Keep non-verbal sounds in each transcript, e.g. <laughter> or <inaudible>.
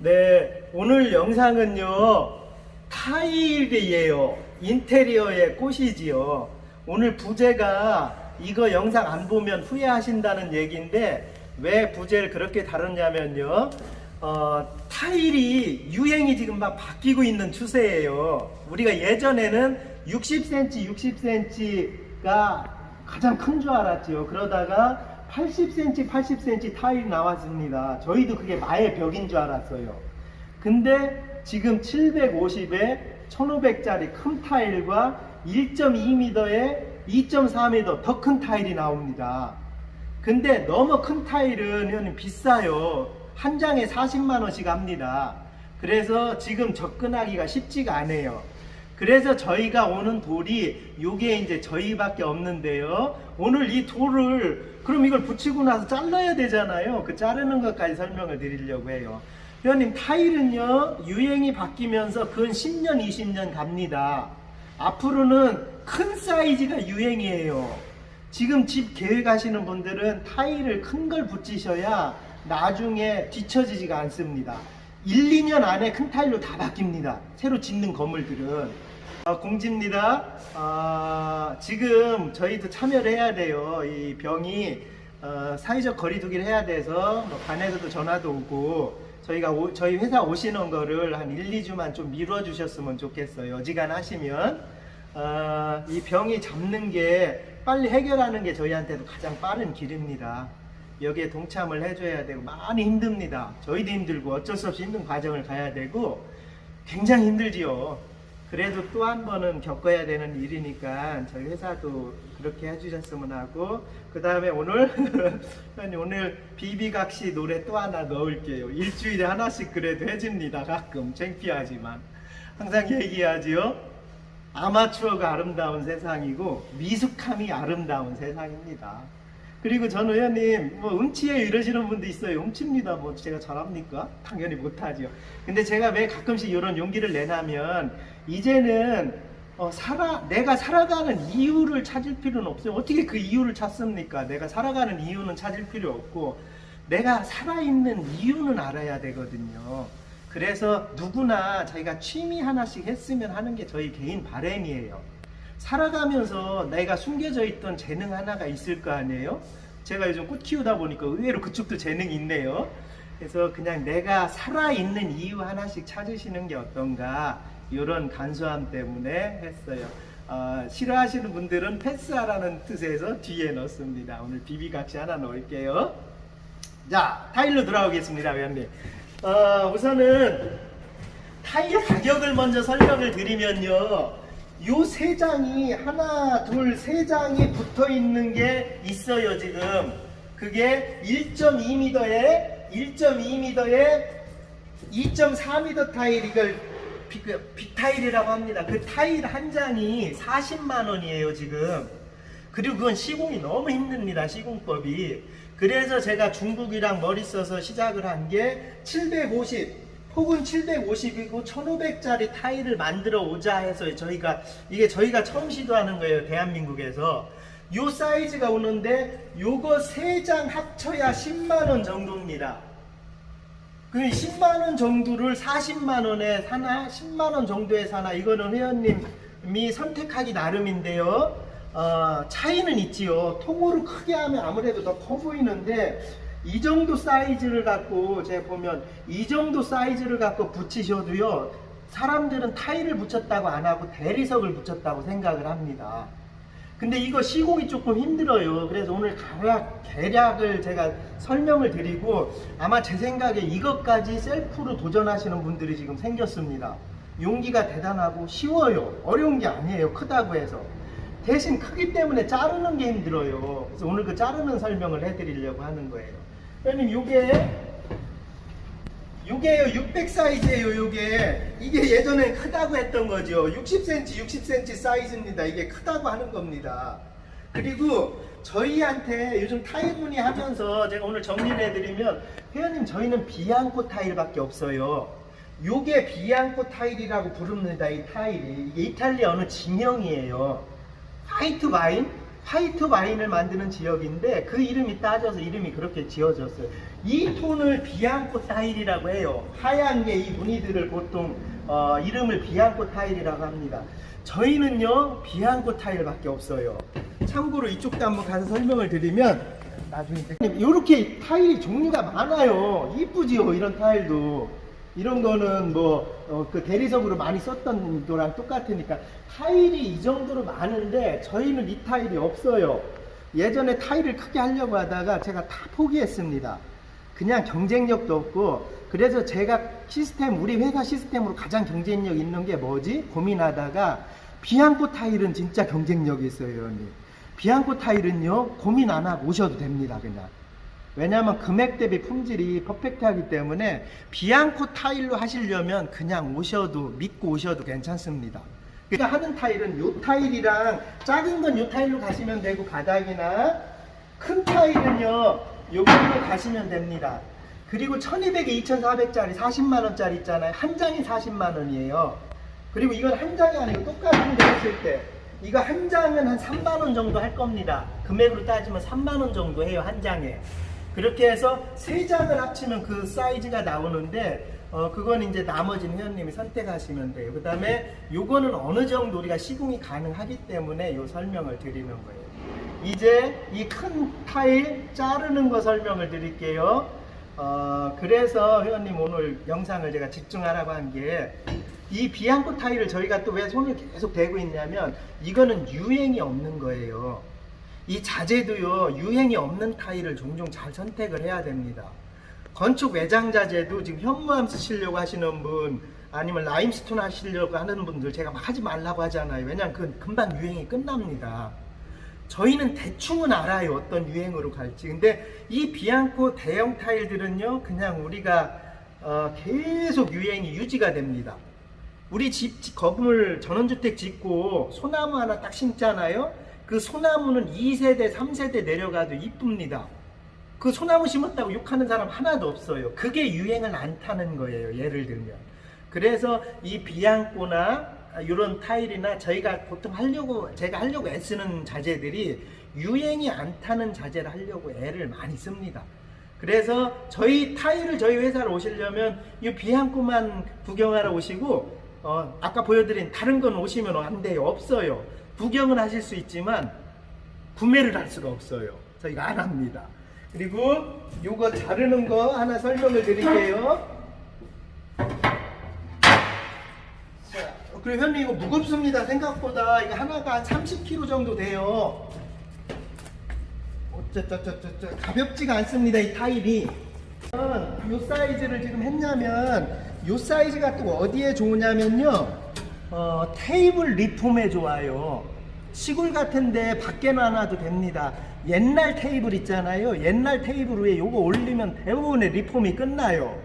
네, 오늘 영상은요, 타일이에요. 인테리어의 꽃이지요. 오늘 부제가 이거 영상 안 보면 후회하신다는 얘기인데, 왜 부제를 그렇게 다뤘냐면요, 어, 타일이 유행이 지금 막 바뀌고 있는 추세예요. 우리가 예전에는 60cm, 60cm가 가장 큰 줄 알았지요. 그러다가 80cm, 80cm 타일이 나왔습니다. 저희도 그게 마의 벽인 줄 알았어요. 근데 지금 750에 1500짜리 큰 타일과 1.2m에 2.4m 더 큰 타일이 나옵니다. 근데 너무 큰 타일은 비싸요. 한 장에 40만 원씩 합니다. 그래서 지금 접근하기가 쉽지가 않아요. 그래서 저희가 오는 돌이 요게 이제 저희밖에 없는데요. 오늘 이 돌을 그럼 이걸 붙이고 나서 잘라야 되잖아요. 그 자르는 것까지 설명을 드리려고 해요. 회원님 타일은요 유행이 바뀌면서 근 10년 20년 갑니다. 앞으로는 큰 사이즈가 유행이에요. 지금 집 계획하시는 분들은 타일을 큰 걸 붙이셔야 나중에 뒤처지지가 않습니다. 1, 2년 안에 큰 타일로 다 바뀝니다. 새로 짓는 건물들은. 어, 공지입니다. 아, 지금 저희도 참여를 해야 돼요. 이 병이 어, 사회적 거리두기를 해야 돼서 뭐 반에서도 전화도 오고 저희가 오- 저희 회사 오시는 거를 한 1, 2주만 좀 미뤄 주셨으면 좋겠어요. 어지간하시면 어, 이 병이 잡는 게 빨리 해결하는 게 저희한테도 가장 빠른 길입니다. 여기에 동참을 해줘야 되고 많이 힘듭니다. 저희도 힘들고 어쩔 수 없이 힘든 과정을 가야 되고 굉장히 힘들지요. 그래도 또 한 번은 겪어야 되는 일이니까 저희 회사도 그렇게 해주셨으면 하고 그 다음에 오늘 <laughs> 오늘 비비각시 노래 또 하나 넣을게요. 일주일에 하나씩 그래도 해줍니다. 가끔 창피하지만 항상 얘기하지요. 아마추어가 아름다운 세상이고 미숙함이 아름다운 세상입니다. 그리고 전 의원님 뭐 음치에 이러시는 분도 있어요. 음치입니다. 뭐 제가 잘합니까? 당연히 못하죠. 근데 제가 왜 가끔씩 이런 용기를 내냐면 이제는 어, 살아 내가 살아가는 이유를 찾을 필요는 없어요. 어떻게 그 이유를 찾습니까? 내가 살아가는 이유는 찾을 필요 없고 내가 살아있는 이유는 알아야 되거든요. 그래서 누구나 자기가 취미 하나씩 했으면 하는 게 저희 개인 바램이에요. 살아가면서 내가 숨겨져 있던 재능 하나가 있을 거 아니에요? 제가 요즘 꽃 키우다 보니까 의외로 그쪽도 재능이 있네요. 그래서 그냥 내가 살아있는 이유 하나씩 찾으시는 게 어떤가 이런 간소함 때문에 했어요. 어, 싫어하시는 분들은 패스하라는 뜻에서 뒤에 넣습니다. 오늘 비비각시 하나 넣을게요. 자, 타일로 돌아오겠습니다, 위원님. 어, 우선은 타일 가격을 먼저 설명을 드리면요. 요 세 장이 하나, 둘, 세 장이 붙어 있는 게 있어요, 지금. 그게 1.2m에 1.2m에 2.4m 타일 이걸 비, 그 빅타일이라고 합니다. 그 타일 한 장이 40만 원이에요, 지금. 그리고 그건 시공이 너무 힘듭니다. 시공법이. 그래서 제가 중국이랑 머리 써서 시작을 한 게 750 혹은 750이고 1500짜리 타일을 만들어 오자 해서 저희가 이게 저희가 처음 시도하는 거예요. 대한민국에서. 요 사이즈가 오는데 요거 세 장 합쳐야 10만 원 정도입니다. 그 10만 원 정도를 40만 원에 사나 10만 원 정도에 사나 이거는 회원님이 선택하기 나름인데요. 어, 차이는 있지요. 통으로 크게 하면 아무래도 더 커 보이는데 이 정도 사이즈를 갖고 제가 보면 이 정도 사이즈를 갖고 붙이셔도요. 사람들은 타일을 붙였다고 안 하고 대리석을 붙였다고 생각을 합니다. 근데 이거 시공이 조금 힘들어요. 그래서 오늘 가략, 계략을 제가 설명을 드리고 아마 제 생각에 이것까지 셀프로 도전하시는 분들이 지금 생겼습니다. 용기가 대단하고 쉬워요. 어려운 게 아니에요. 크다고 해서. 대신 크기 때문에 자르는 게 힘들어요. 그래서 오늘 그 자르는 설명을 해드리려고 하는 거예요. 형님, 요게 요게요. 600 사이즈예요 요게. 이게 예전에 크다고 했던 거죠. 60cm 60cm 사이즈입니다. 이게 크다고 하는 겁니다. 그리고 저희한테 요즘 타일 문의하면서 제가 오늘 정리를 해드리면 회원님 저희는 비앙코 타일밖에 없어요. 요게 비앙코 타일이라고 부릅니다 이 타일이. 이게 이탈리아 어느 지명이에요. 화이트 와인 화이트 와인을 만드는 지역인데 그 이름이 따져서 이름이 그렇게 지어졌어요. 이 톤을 비앙코 타일이라고 해요. 하얀 게 이 무늬들을 보통 어, 이름을 비앙코 타일이라고 합니다. 저희는요 비앙코 타일밖에 없어요. 참고로 이쪽도 한번 가서 설명을 드리면 나중에 이렇게 타일이 종류가 많아요. 이쁘지요 이런 타일도. 이런 거는 뭐 그 대리석으로 많이 썼던 거랑 똑같으니까 타일이 이 정도로 많은데 저희는 이 타일이 없어요. 예전에 타일을 크게 하려고 하다가 제가 다 포기했습니다. 그냥 경쟁력도 없고 그래서 제가 시스템 우리 회사 시스템으로 가장 경쟁력 있는 게 뭐지 고민하다가 비앙코 타일은 진짜 경쟁력이 있어요, 여러분. 비앙코 타일은요 고민 안 하고 오셔도 됩니다, 그냥. 왜냐하면 금액 대비 품질이 퍼펙트하기 때문에 비앙코 타일로 하시려면 그냥 오셔도 믿고 오셔도 괜찮습니다. 그러니까 하는 타일은 요 타일이랑 작은 건 요 타일로 가시면 되고 바닥이나 큰 타일은요 요걸로 가시면 됩니다. 그리고 1200에 2400짜리 40만 원짜리 있잖아요. 한 장이 40만 원이에요. 그리고 이건 한 장이 아니고 똑같은 데 했을 때 이거 한 장은 한 3만 원 정도 할 겁니다. 금액으로 따지면 3만 원 정도 해요 한 장에. 그렇게 해서 세 장을 합치면 그 사이즈가 나오는데 어 그건 이제 나머지는 회원님이 선택하시면 돼요. 그 다음에 요거는 어느 정도 우리가 시공이 가능하기 때문에 요 설명을 드리는 거예요. 이제 이큰 타일 자르는 거 설명을 드릴게요. 어 그래서 회원님 오늘 영상을 제가 집중하라고 한 게 이 비앙코 타일을 저희가 또 왜 손을 계속 대고 있냐면 이거는 유행이 없는 거예요. 이 자재도요 유행이 없는 타일을 종종 잘 선택을 해야 됩니다. 건축 외장 자재도 지금 현무암 쓰시려고 하시는 분 아니면 라임스톤 하시려고 하는 분들 제가 막 하지 말라고 하잖아요. 왜냐면 그 금방 유행이 끝납니다. 저희는 대충은 알아요 어떤 유행으로 갈지. 근데 이 비앙코 대형 타일들은요 그냥 우리가 어, 계속 유행이 유지가 됩니다. 우리 집, 집 건물 전원주택 짓고 소나무 하나 딱 심잖아요. 그 소나무는 2세대, 3세대 내려가도 이쁩니다. 그 소나무 심었다고 욕하는 사람 하나도 없어요. 그게 유행을 안 타는 거예요. 예를 들면. 그래서 이 비앙코나 이런 타일이나 저희가 보통 하려고 제가 하려고 애쓰는 자재들이 유행이 안 타는 자재를 하려고 애를 많이 씁니다. 그래서 저희 타일을 저희 회사로 오시려면 이 비앙코만 구경하러 오시고 어, 아까 보여드린 다른 건 오시면 안 돼요. 없어요. 구경은 하실 수 있지만 구매를 할 수가 없어요. 저희가 안 합니다. 그리고 요거 자르는 거 하나 설명을 드릴게요. 자, 그리고 현님 이거 무겁습니다. 생각보다 이거 하나가 한 30kg 정도 돼요. 어쩌쩌쩌쩌 가볍지가 않습니다. 이 타일이. 요 사이즈를 지금 했냐면 요 사이즈가 또 어디에 좋으냐면요. 어, 테이블 리폼에 좋아요. 시골 같은데 밖에 놔놔도 됩니다. 옛날 테이블 있잖아요. 옛날 테이블 위에 요거 올리면 대부분의 리폼이 끝나요.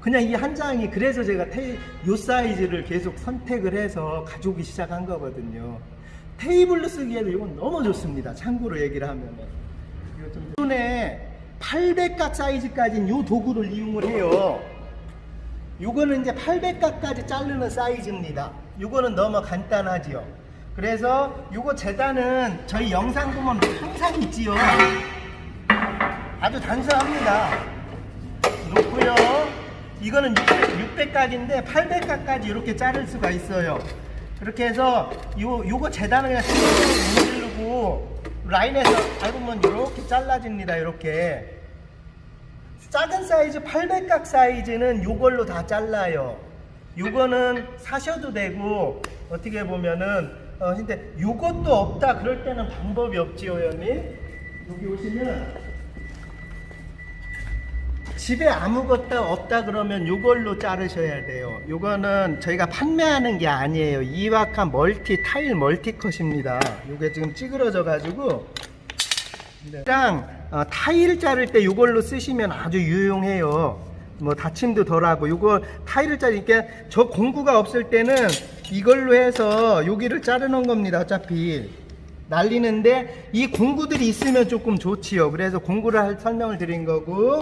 그냥 이 한 장이 그래서 제가 테이, 요 사이즈를 계속 선택을 해서 가져오기 시작한 거거든요. 테이블로 쓰기에도 이건 너무 좋습니다. 참고로 얘기를 좀 기존에 800각 사이즈까지는 요 도구를 이용을 해요. 요거는 이제 800각까지 자르는 사이즈입니다. 요거는 너무 간단하지요. 그래서 요거 재단은 저희 영상 보면 항상 있지요. 아주 단순합니다. 놓고요. 이거는 600각인데 800각까지 이렇게 자를 수가 있어요. 그렇게 해서 요 요거 재단을 그냥 누르고 라인에서 밟으면 이렇게 잘라집니다. 이렇게. 작은 사이즈 800각 사이즈는 요걸로 다 잘라요. 요거는 사셔도 되고 어떻게 보면은 어 근데 요것도 없다 그럴 때는 방법이 없지요, 회원님. 여기 오시면 집에 아무것도 없다 그러면 요걸로 자르셔야 돼요. 요거는 저희가 판매하는 게 아니에요. 이와카 멀티 타일 멀티컷입니다. 요게 지금 찌그러져 가지고 랑 어, 타일 자를 때 이걸로 쓰시면 아주 유용해요. 뭐 다침도 덜하고 이거 타일을 자르니까 저 공구가 없을 때는 이걸로 해서 여기를 자르는 겁니다. 어차피 날리는데 이 공구들이 있으면 조금 좋지요. 그래서 공구를 할 설명을 드린 거고.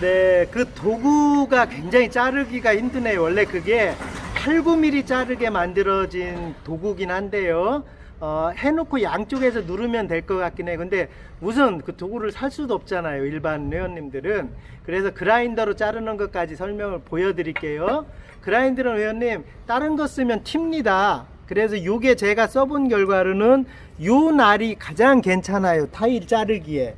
네, 그 도구가 굉장히 자르기가 힘드네요. 원래 그게 8, 9mm 자르게 만들어진 도구긴 한데요. 어, 해놓고 양쪽에서 누르면 될 것 같긴 해. 근데 우선 그 도구를 살 수도 없잖아요. 일반 회원님들은. 그래서 그라인더로 자르는 것까지 설명을 보여드릴게요. 그라인더는 회원님 다른 거 쓰면 튑니다. 그래서 요게 제가 써본 결과로는 요 날이 가장 괜찮아요. 타일 자르기에.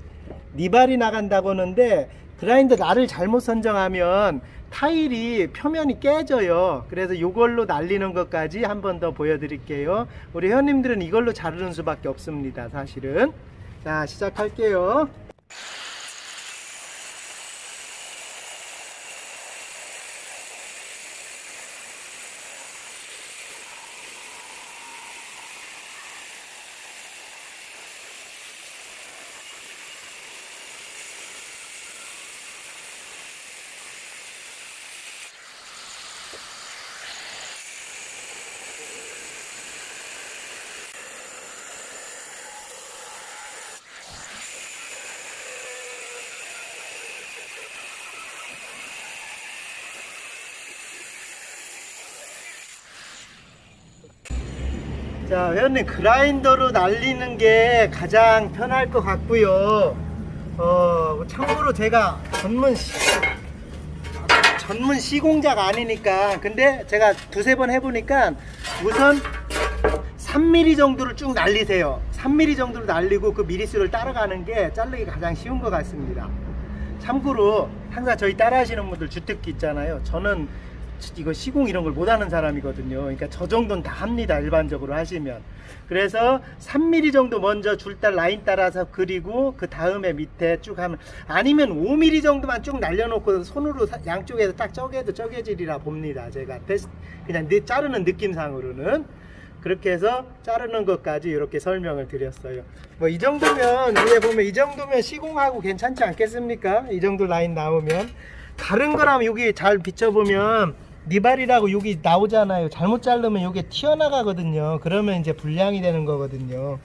니발이 나간다고 하는데 그라인더 날을 잘못 선정하면 타일이 표면이 깨져요. 그래서 이걸로 날리는 것까지 한 번 더 보여드릴게요. 우리 회원님들은 이걸로 자르는 수밖에 없습니다. 사실은. 자, 시작할게요. 자, 회원님 그라인더로 날리는 게 가장 편할 것 같고요. 어, 참고로 제가 전문 시, 전문 시공자가 아니니까 근데 제가 두세 번 해보니까 우선 3mm 정도를 쭉 날리세요. 3mm 정도로 날리고 그 미리수를 따라가는 게 자르기 가장 쉬운 것 같습니다. 참고로 항상 저희 따라 하시는 분들 주특기 있잖아요. 저는 이거 시공 이런 걸 못하는 사람이거든요. 그러니까 저 정도는 다 합니다. 일반적으로 하시면. 그래서 3mm 정도 먼저 줄달 라인 따라서 그리고 그 다음에 밑에 쭉 하면 아니면 5mm 정도만 쭉 날려놓고 손으로 사- 양쪽에서 딱 쪼개도 쪼개질이라 봅니다. 제가 그냥 느- 자르는 느낌상으로는 그렇게 해서 자르는 것까지 이렇게 설명을 드렸어요. 뭐 이 정도면 위에 보면 이 정도면 시공하고 괜찮지 않겠습니까? 이 정도 라인 나오면 다른 거라면 여기 잘 비춰보면 니발이라고 여기 나오잖아요. 잘못 자르면 여기 튀어나가거든요. 그러면 이제 불량이 되는 거거든요.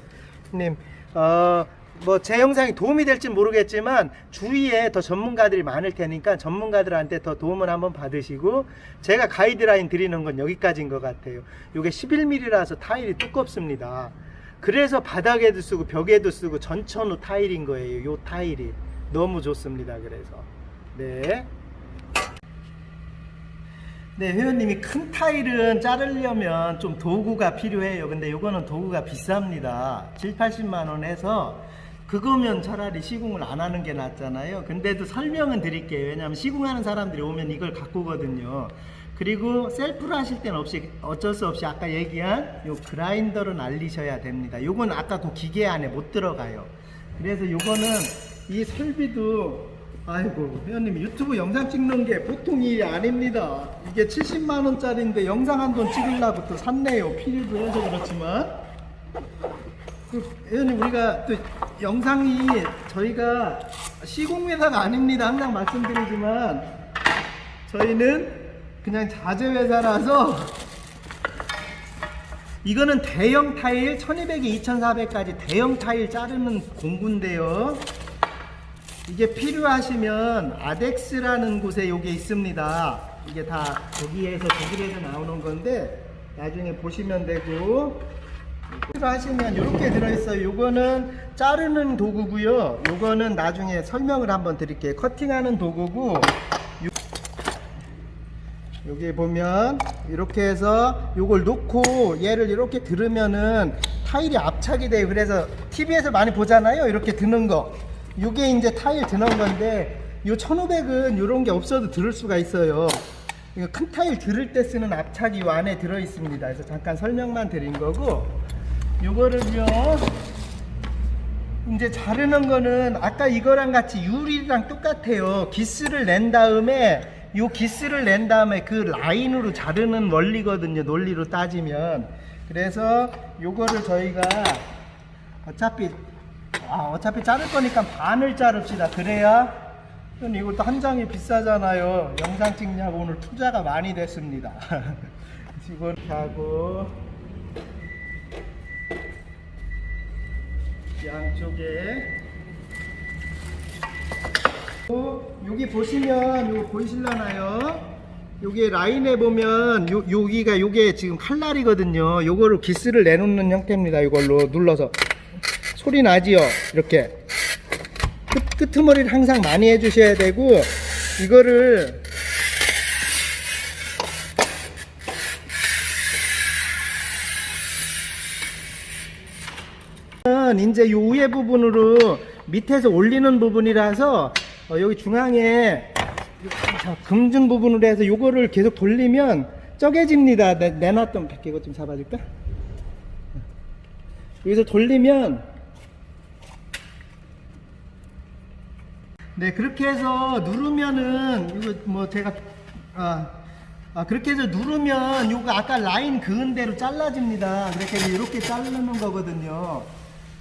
님, 어, 뭐 제 영상이 도움이 될지 모르겠지만 주위에 더 전문가들이 많을 테니까 전문가들한테 더 도움을 한번 받으시고 제가 가이드라인 드리는 건 여기까지인 것 같아요. 이게 11mm라서 타일이 두껍습니다. 그래서 바닥에도 쓰고 벽에도 쓰고 전천후 타일인 거예요. 요 타일이 너무 좋습니다. 그래서 네. 네, 회원님이 큰 타일은 자르려면 좀 도구가 필요해요. 근데 요거는 도구가 비쌉니다. 7, 80만 원 해서 그거면 차라리 시공을 안 하는 게 낫잖아요. 근데도 설명은 드릴게요. 왜냐하면 시공하는 사람들이 오면 이걸 갖고 오거든요. 그리고 셀프로 하실 때는 없이 어쩔 수 없이 아까 얘기한 요 그라인더로 날리셔야 됩니다. 요건 아까 그 기계 안에 못 들어가요. 그래서 요거는 이 설비도 아이고 회원님 유튜브 영상 찍는 게 보통 일이 아닙니다. 이게 70만 원짜리인데 영상 한 돈 찍으려고 또 샀네요. 필요도 해서 그렇지만 그 회원님 우리가 또 영상이 저희가 시공회사가 아닙니다. 항상 말씀드리지만 저희는 그냥 자재회사라서 이거는 대형 타일 1200에 2400까지 대형 타일 자르는 공구인데요. 이게 필요하시면 아덱스라는 곳에 요게 있습니다. 이게 다 거기에서 독일에서 나오는 건데 나중에 보시면 되고 필요하시면 이렇게 들어있어요. 요거는 자르는 도구고요. 요거는 나중에 설명을 한번 드릴게요. 커팅하는 도구고 여기 보면 이렇게 해서 요걸 놓고 얘를 이렇게 들으면은 타일이 압착이 돼요. 그래서 TV에서 많이 보잖아요. 이렇게 드는 거. 요게 이제 타일 드는 건데 요 1500은 요런 게 없어도 들을 수가 있어요. 큰 타일 들을 때 쓰는 압착이 요 안에 들어 있습니다. 그래서 잠깐 설명만 드린 거고 요거를요. 이제 자르는 거는 아까 이거랑 같이 유리랑 똑같아요. 기스를 낸 다음에 요 기스를 낸 다음에 그 라인으로 자르는 원리거든요. 논리로 따지면. 그래서 요거를 저희가 어차피 아 어차피 자를 거니까 반을 자릅시다. 그래야 형, 이것도 한 장이 비싸잖아요. 영상 찍냐고 오늘 투자가 많이 됐습니다. <laughs> 이렇게 하고 양쪽에 어, 여기 보시면 이거 보이실라나요? 요게 라인에 보면 요, 여기가 요게 지금 칼날이거든요. 요거를 기스를 내놓는 형태입니다. 이걸로 눌러서 소리 나지요. 이렇게 끝, 끄머리를 항상 많이 해주셔야 되고 이거를 이제 요 위에 부분으로 밑에서 올리는 부분이라서 어, 여기 중앙에 자, 긍증 부분으로 해서 요거를 계속 돌리면 쪼개집니다. 내, 내놨던 이거 좀 잡아줄까? 여기서 돌리면 네 그렇게 해서 누르면은 이거 뭐 제가 아, 아 그렇게 해서 누르면 요거 아까 라인 그은 대로 잘라집니다. 그렇게 이렇게 자르는 거거든요.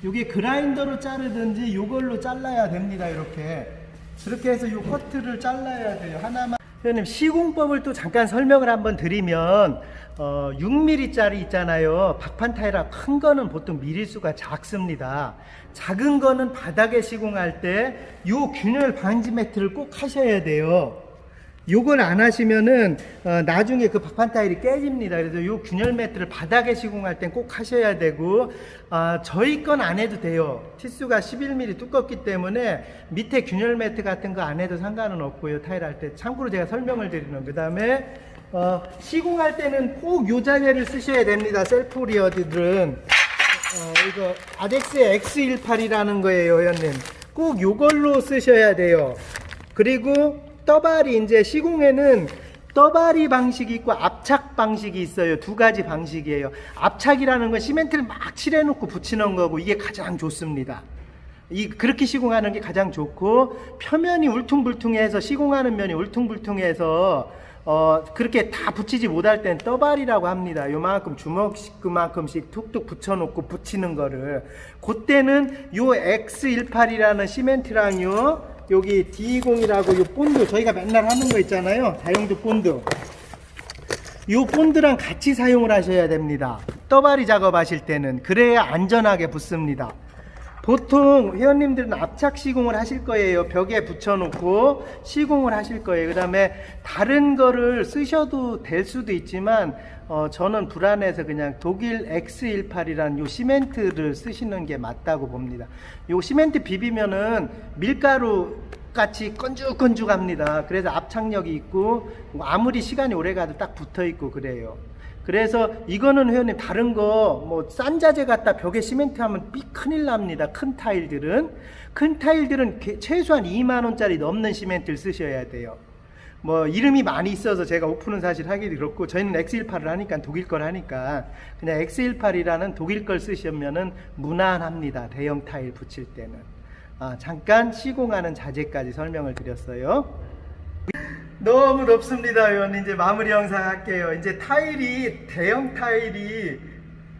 요게 그라인더로 자르든지 요걸로 잘라야 됩니다. 이렇게 그렇게 해서 요 커트를 잘라야 돼요. 하나만. 선생님 시공법을 또 잠깐 설명을 한번 드리면 어, 6mm짜리 있잖아요. 박판 타일라 큰 거는 보통 미리수가 작습니다. 작은 거는 바닥에 시공할 때요 균열 방지 매트를 꼭 하셔야 돼요. 요걸 안 하시면은 어, 나중에 그 박판 타일이 깨집니다. 그래서 요 균열 매트를 바닥에 시공할 땐 꼭 하셔야 되고 아, 저희 건 안 해도 돼요. 치수가 11mm 두껍기 때문에 밑에 균열 매트 같은 거 안 해도 상관은 없고요. 타일 할 때 참고로 제가 설명을 드리는 그 다음에 어, 시공할 때는 꼭 요 자재를 쓰셔야 됩니다. 셀프 리어드들은 어, 이거 아덱스의 X18이라는 거예요, 회원님. 꼭 요걸로 쓰셔야 돼요. 그리고 떠발이 이제 시공에는 떠발이 방식이 있고 압착 방식이 있어요. 두 가지 방식이에요. 압착이라는 건 시멘트를 막 칠해놓고 붙이는 거고 이게 가장 좋습니다. 이 그렇게 시공하는 게 가장 좋고 표면이 울퉁불퉁해서 시공하는 면이 울퉁불퉁해서 어 그렇게 다 붙이지 못할 땐 떠발이라고 합니다. 요만큼 주먹씩 그만큼씩 툭툭 붙여놓고 붙이는 거를 그때는 요 X18이라는 시멘트랑요 여기 D20이라고 요 본드 저희가 맨날 하는 거 있잖아요. 다용도 본드. 요 본드랑 같이 사용을 하셔야 됩니다. 떠바리 작업하실 때는 그래야 안전하게 붙습니다. 보통 회원님들은 압착 시공을 하실 거예요. 벽에 붙여놓고 시공을 하실 거예요. 그 다음에 다른 거를 쓰셔도 될 수도 있지만 어, 저는 불안해서 그냥 독일 X18이라는 요 시멘트를 쓰시는 게 맞다고 봅니다. 요 시멘트 비비면은 밀가루 같이 건죽건죽합니다. 그래서 압착력이 있고 뭐 아무리 시간이 오래 가도 딱 붙어 있고 그래요. 그래서 이거는 회원님 다른 거 뭐 싼 자재 갖다 벽에 시멘트 하면 삐 큰일 납니다. 큰 타일들은 큰 타일들은 개- 최소한 2만 원짜리 넘는 시멘트를 쓰셔야 돼요. 뭐 이름이 많이 있어서 제가 오픈은 사실 하기 그렇고 저희는 X18을 하니까 독일 걸 하니까 그냥 X18이라는 독일 걸 쓰시면은 무난합니다. 대형 타일 붙일 때는. 아, 잠깐 시공하는 자재까지 설명을 드렸어요. 너무 덥습니다, 의원. 이제 마무리 영상 할게요. 이제 타일이 대형 타일이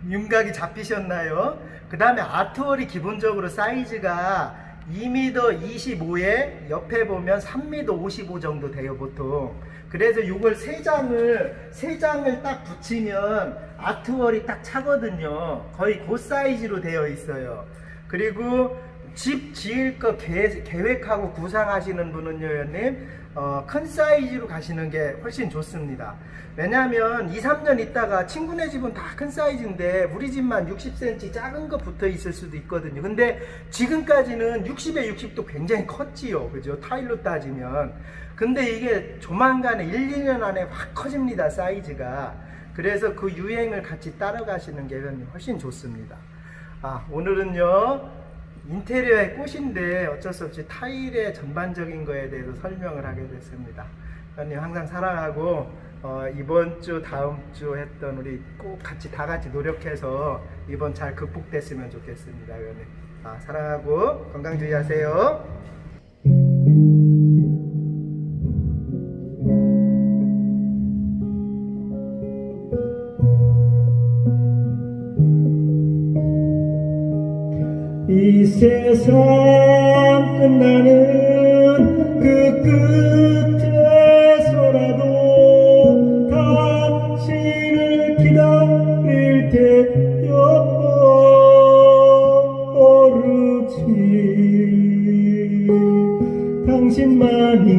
윤곽이 잡히셨나요? 그 다음에 아트월이 기본적으로 사이즈가 2m 25에 옆에 보면 3m 55 정도 돼요, 보통. 그래서 이걸 세 장을 세 장을 딱 붙이면 아트월이 딱 차거든요. 거의 그 사이즈로 되어 있어요. 그리고 집 지을 거 계, 계획하고 구상하시는 분은요, 의원님, 어, 큰 사이즈로 가시는 게 훨씬 좋습니다. 왜냐하면 2, 3년 있다가 친구네 집은 다 큰 사이즈인데 우리 집만 60cm 작은 거 붙어 있을 수도 있거든요. 근데 지금까지는 60에 60도 굉장히 컸지요. 그죠? 타일로 따지면. 근데 이게 조만간에 1, 2년 안에 확 커집니다. 사이즈가. 그래서 그 유행을 같이 따라가시는 게 훨씬 좋습니다. 아, 오늘은요. 인테리어의 꽃인데 어쩔 수 없이 타일의 전반적인 거에 대해서 설명을 하게 됐습니다. 회원님 항상 사랑하고 어, 이번 주 다음 주 했던 우리 꼭 같이 다 같이 노력해서 이번 잘 극복됐으면 좋겠습니다. 회원님. 아, 사랑하고 건강 주의하세요. 세상 끝나는 그 끝에서라도 당신을 기다릴 테여 오르지 당신만이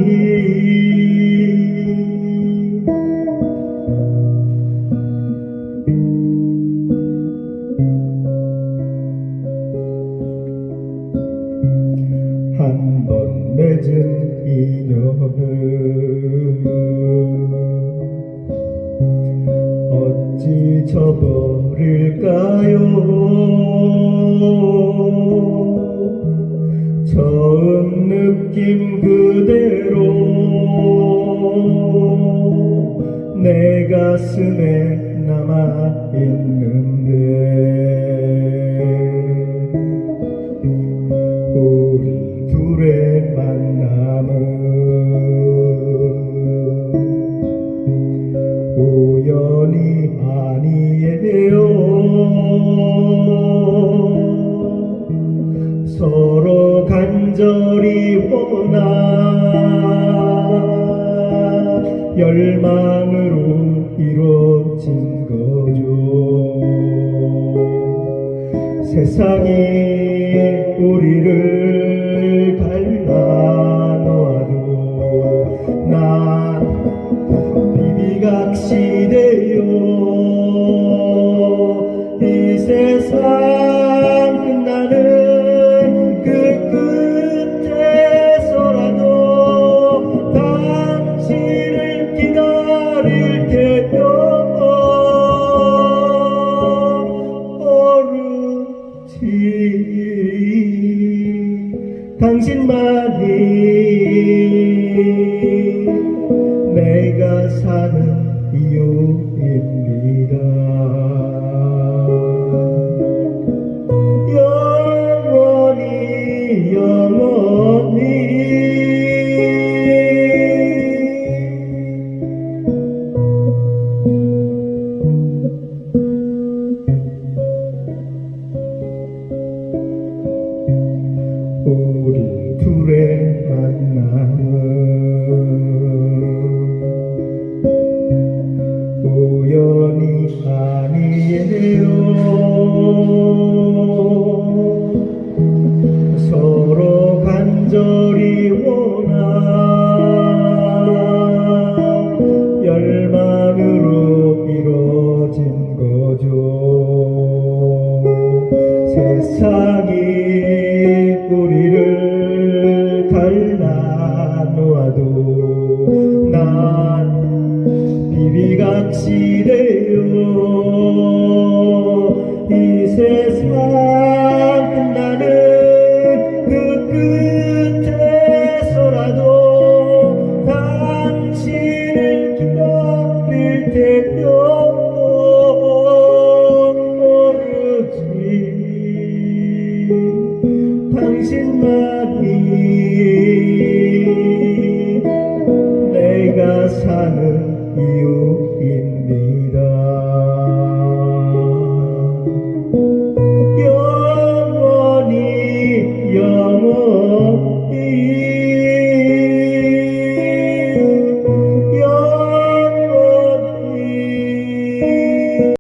우리 둘의 만남